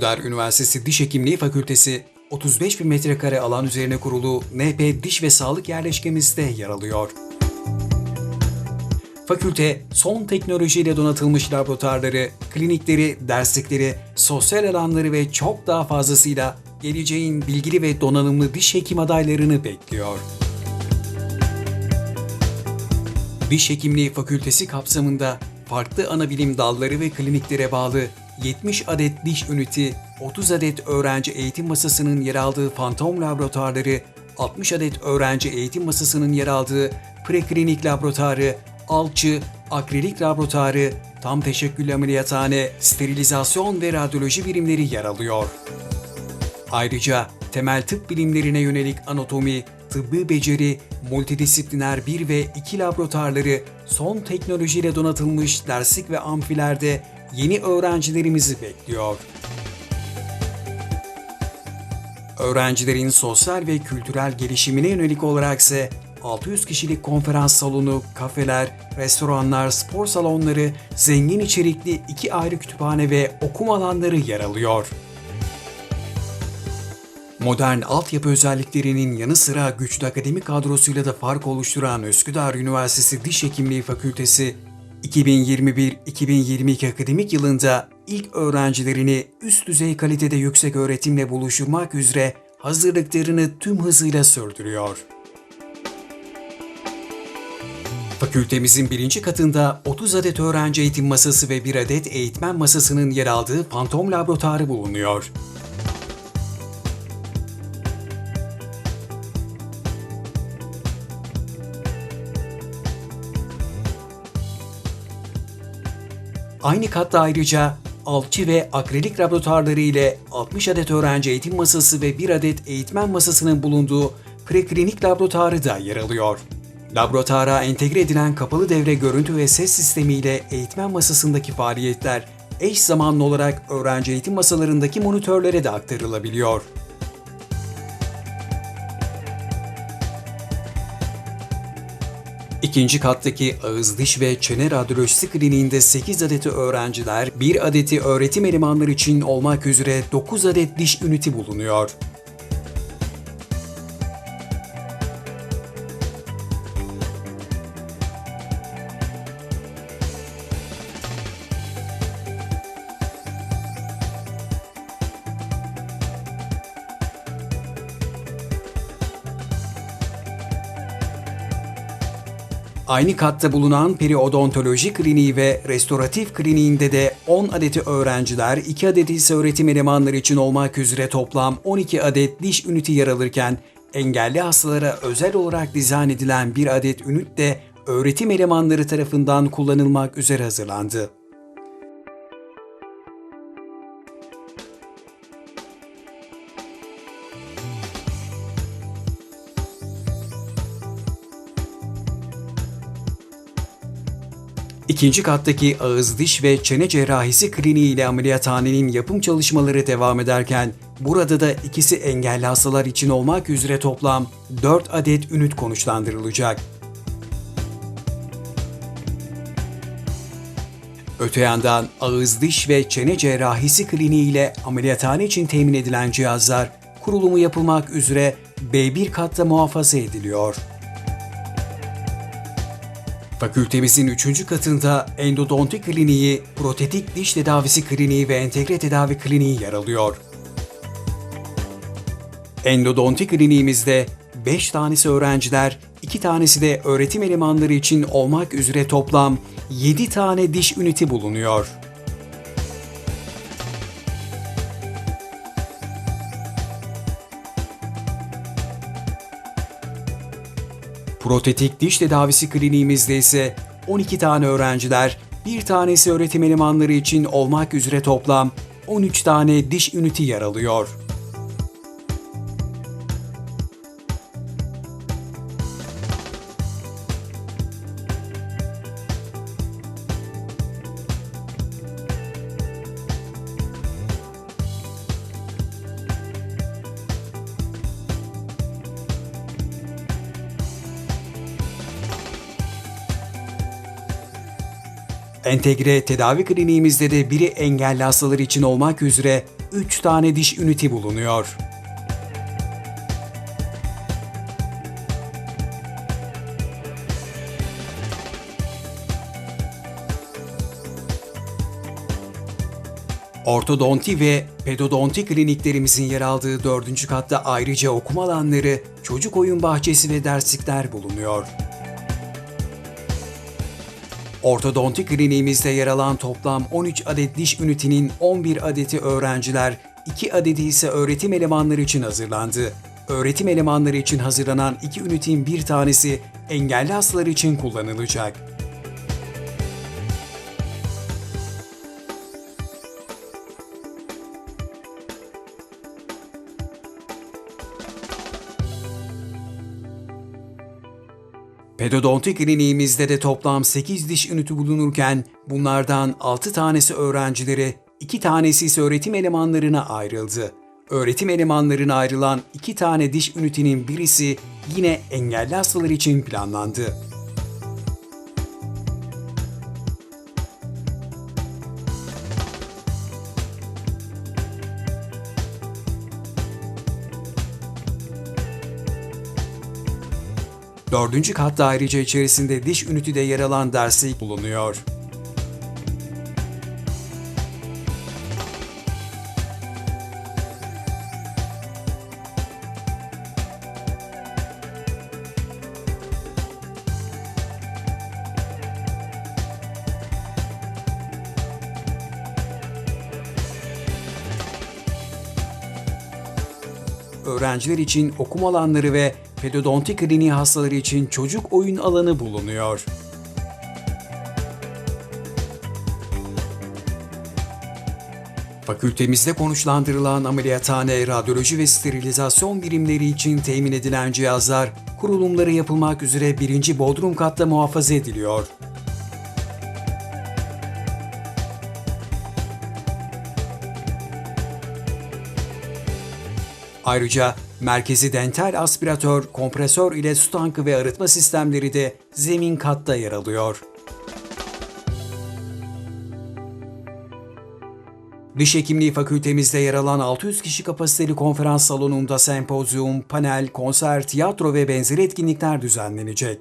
Üsküdar Üniversitesi Diş Hekimliği Fakültesi 35 bin metrekare alan üzerine kurulu NP Diş ve Sağlık yerleşkemizde yer alıyor. Fakülte, son teknolojiyle donatılmış laboratuvarları, klinikleri, derslikleri, sosyal alanları ve çok daha fazlasıyla geleceğin bilgili ve donanımlı diş hekim adaylarını bekliyor. Diş Hekimliği Fakültesi kapsamında farklı anabilim dalları ve kliniklere bağlı 70 adet diş üniti, 30 adet öğrenci eğitim masasının yer aldığı fantom laboratuvarları, 60 adet öğrenci eğitim masasının yer aldığı preklinik laboratuvarı, alçı, akrilik laboratuvarı, tam teşekküllü ameliyathane, sterilizasyon ve radyoloji birimleri yer alıyor. Ayrıca temel tıp bilimlerine yönelik anatomi, tıbbi beceri, multidisipliner 1 ve 2 laboratuvarları son teknolojiyle donatılmış derslik ve amfilerde yeni öğrencilerimizi bekliyor. Öğrencilerin sosyal ve kültürel gelişimine yönelik olarak ise 600 kişilik konferans salonu, kafeler, restoranlar, spor salonları, zengin içerikli iki ayrı kütüphane ve okum alanları yer alıyor. Modern altyapı özelliklerinin yanı sıra güçlü akademik kadrosuyla da fark oluşturan Üsküdar Üniversitesi Diş Hekimliği Fakültesi, 2021-2022 akademik yılında ilk öğrencilerini üst düzey kalitede yüksek öğretimle buluşturmak üzere hazırlıklarını tüm hızıyla sürdürüyor. Fakültemizin birinci katında 30 adet öğrenci eğitim masası ve 1 adet eğitmen masasının yer aldığı fantom laboratuvarı bulunuyor. Aynı katta ayrıca alçı ve akrilik laboratuvarları ile 60 adet öğrenci eğitim masası ve 1 adet eğitmen masasının bulunduğu preklinik laboratuvarı da yer alıyor. Laboratuvara entegre edilen kapalı devre görüntü ve ses sistemi ile eğitmen masasındaki faaliyetler eş zamanlı olarak öğrenci eğitim masalarındaki monitörlere de aktarılabiliyor. İkinci kattaki ağız diş ve çene radyolojisi kliniğinde 8 adeti öğrenciler, 1 adeti öğretim elemanları için olmak üzere 9 adet diş üniti bulunuyor. Aynı katta bulunan periodontoloji kliniği ve restoratif kliniğinde de 10 adeti öğrenciler, 2 adeti ise öğretim elemanları için olmak üzere toplam 12 adet diş üniti yer alırken, engelli hastalara özel olarak dizayn edilen bir adet ünit de öğretim elemanları tarafından kullanılmak üzere hazırlandı. İkinci kattaki ağız diş ve çene cerrahisi kliniği ile ameliyathanenin yapım çalışmaları devam ederken burada da ikisi engelli hastalar için olmak üzere toplam 4 adet ünit konuşlandırılacak. Öte yandan ağız diş ve çene cerrahisi kliniği ile ameliyathane için temin edilen cihazlar kurulumu yapılmak üzere B1 katta muhafaza ediliyor. Fakültemizin 3. katında endodonti kliniği, protetik diş tedavisi kliniği ve entegre tedavi kliniği yer alıyor. Endodonti kliniğimizde 5 tanesi öğrenciler, 2 tanesi de öğretim elemanları için olmak üzere toplam 7 tane diş üniti bulunuyor. Protetik diş tedavisi kliniğimizde ise 12 tane öğrenciler, bir tanesi öğretim elemanları için olmak üzere toplam 13 tane diş üniti yer alıyor. Entegre tedavi kliniğimizde de biri engelli hastalar için olmak üzere 3 tane diş üniti bulunuyor. Ortodonti ve pedodonti kliniklerimizin yer aldığı dördüncü katta ayrıca okuma alanları, çocuk oyun bahçesi ve derslikler bulunuyor. Ortodonti kliniğimizde yer alan toplam 13 adet diş ünitinin 11 adeti öğrenciler, 2 adeti ise öğretim elemanları için hazırlandı. Öğretim elemanları için hazırlanan 2 ünitin bir tanesi engelli hastalar için kullanılacak. Pedodonti kliniğimizde de toplam 8 diş üniti bulunurken bunlardan 6 tanesi öğrencilere, 2 tanesi ise öğretim elemanlarına ayrıldı. Öğretim elemanlarına ayrılan 2 tane diş ünitinin birisi yine engelli hastalar için planlandı. Dördüncü katta ayrıca içerisinde diş ünitüde yer alan derslik bulunuyor. Öğrenciler için okuma alanları ve pedodonti kliniği hastaları için çocuk oyun alanı bulunuyor. Fakültemizde konuşlandırılan ameliyathane, radyoloji ve sterilizasyon birimleri için temin edilen cihazlar, kurulumları yapılmak üzere birinci bodrum katta muhafaza ediliyor. Ayrıca merkezi dental aspiratör, kompresör ile su tankı ve arıtma sistemleri de zemin katta yer alıyor. Diş Hekimliği Fakültemizde yer alan 600 kişi kapasiteli konferans salonunda sempozyum, panel, konser, tiyatro ve benzeri etkinlikler düzenlenecek.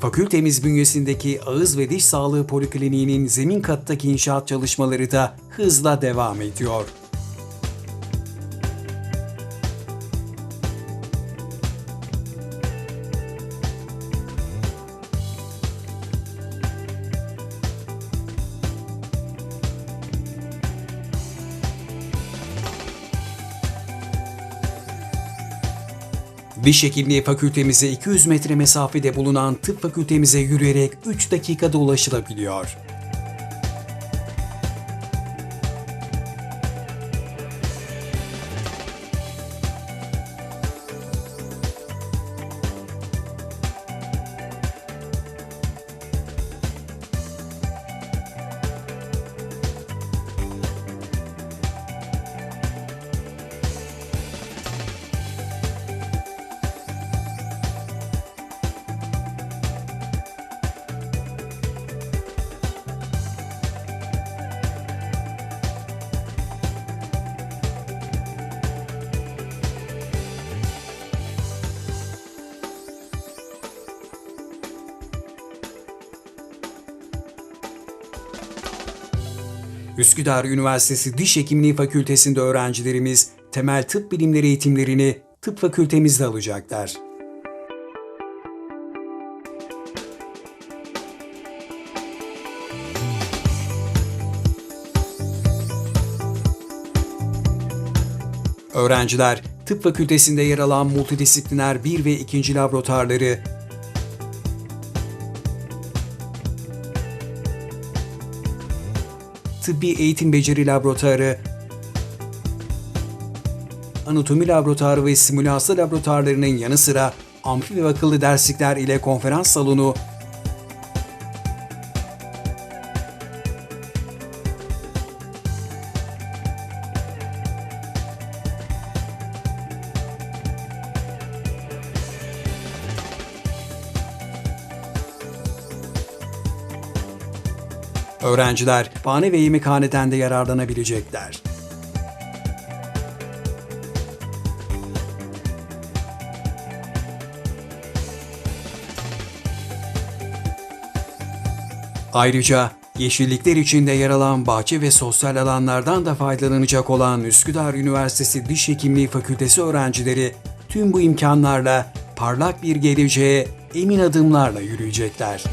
Fakültemiz bünyesindeki ağız ve diş sağlığı polikliniğinin zemin kattaki inşaat çalışmaları da hızla devam ediyor. Diş Hekimliği Fakültemize 200 metre mesafede bulunan tıp fakültemize yürüyerek 3 dakikada ulaşılabiliyor. Üsküdar Üniversitesi Diş Hekimliği Fakültesinde öğrencilerimiz temel tıp bilimleri eğitimlerini tıp fakültemizde alacaklar. Öğrenciler tıp fakültesinde yer alan multidisipliner 1 ve 2. laboratuvarları Tıbbi Eğitim Beceri Laboratuvarı, Anatomi Laboratuvarı ve Simülasyon Laboratuvarlarının yanı sıra amfi ve akıllı derslikler ile konferans salonu, Öğrenciler kütüphane ve yemekhaneden de yararlanabilecekler. Ayrıca yeşillikler içinde yer alan bahçe ve sosyal alanlardan da faydalanacak olan Üsküdar Üniversitesi Diş Hekimliği Fakültesi öğrencileri tüm bu imkanlarla parlak bir geleceğe emin adımlarla yürüyecekler.